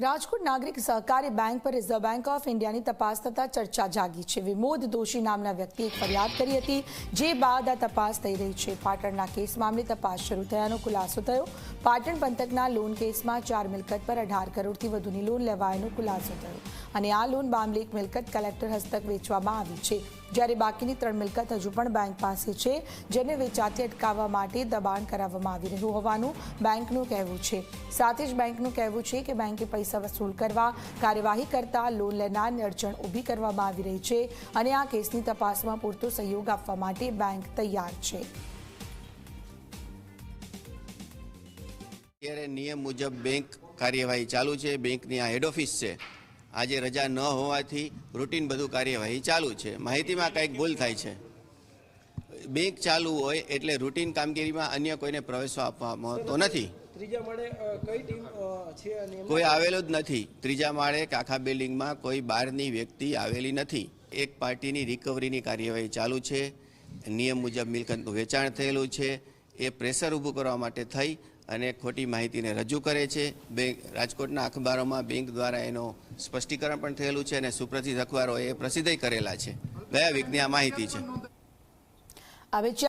રાજકોટ નાગરિક સહકારી બેંક પર રિઝર્વ બેંક ઓફ ઇન્ડિયાની તપાસ થતાં ચર્ચા જાગી છે. વિમોદ દોશી નામના વ્યક્તિએ ફરિયાદ કરી હતી, જે બાદ આ તપાસ થઈ રહી છે. પાટણના કેસ મામલે તપાસ શરૂ થયાનો ખુલાસો થયો. પાટણ પંથકના લોન કેસમાં ચાર મિલકત પર અઢાર કરોડથી વધુની લોન લેવાયાનો ખુલાસો થયો અને આ લોન મામલે એક મિલકત કલેક્ટર હસ્તક વેચવામાં આવી છે. જ્યારે બાકીની ત્રણ મિલકત હજુ પણ બેંક પાસે છે, જેને વેચાતી અટકાવવા માટે દબાણ કરાવવામાં આવી રહ્યું હોવાનું બેંકનું કહેવું છે. સાથે જ બેંકનું કહેવું છે કે બેંકે પૈસા વસૂલ કરવા, કાર્યવાહી કરતા લોન લેનારને અડચણ ઊભી કરવામાં આવી રહી છે અને આ કેસની તપાસમાં પૂરતો સહયોગ આપવા માટે બેંક તૈયાર છે. અત્યારે નિયમ મુજબ બેંક કાર્યવાહી ચાલુ છે. બેંકની આ હેડ ઓફિસ છે. આજે રજા ન હોવાથી રૂટીન બધું કાર્યવાહી ચાલુ છે. માહિતીમાં કંઈક ભૂલ થાય છે. બેંક ચાલુ હોય એટલે રૂટીન કામગીરીમાં અન્ય કોઈને પ્રવેશો આપવામાં આવતો નથી. ત્રીજા માળે કઈ ટીમ છે કોઈ આવેલો જ નથી. ત્રીજા માળે કે આખા બિલ્ડિંગમાં કોઈ બહારની વ્યક્તિ આવેલી નથી. એક પાર્ટીની રિકવરીની કાર્યવાહી ચાલુ છે. નિયમ મુજબ મિલકતનું વેચાણ થયેલું છે. એ પ્રેશર ઊભું કરવા માટે થઈ અને ખોટી માહિતીને રજૂ કરે છે. બેંક રાજકોટના અખબારોમાં બેંક દ્વારા એનો સ્પષ્ટીકરણ પણ થયેલું છે અને સુપ્રસિદ્ધ એ પ્રસિદ્ધ કરેલા છે. ગયા વીકની આ માહિતી છે. Avechia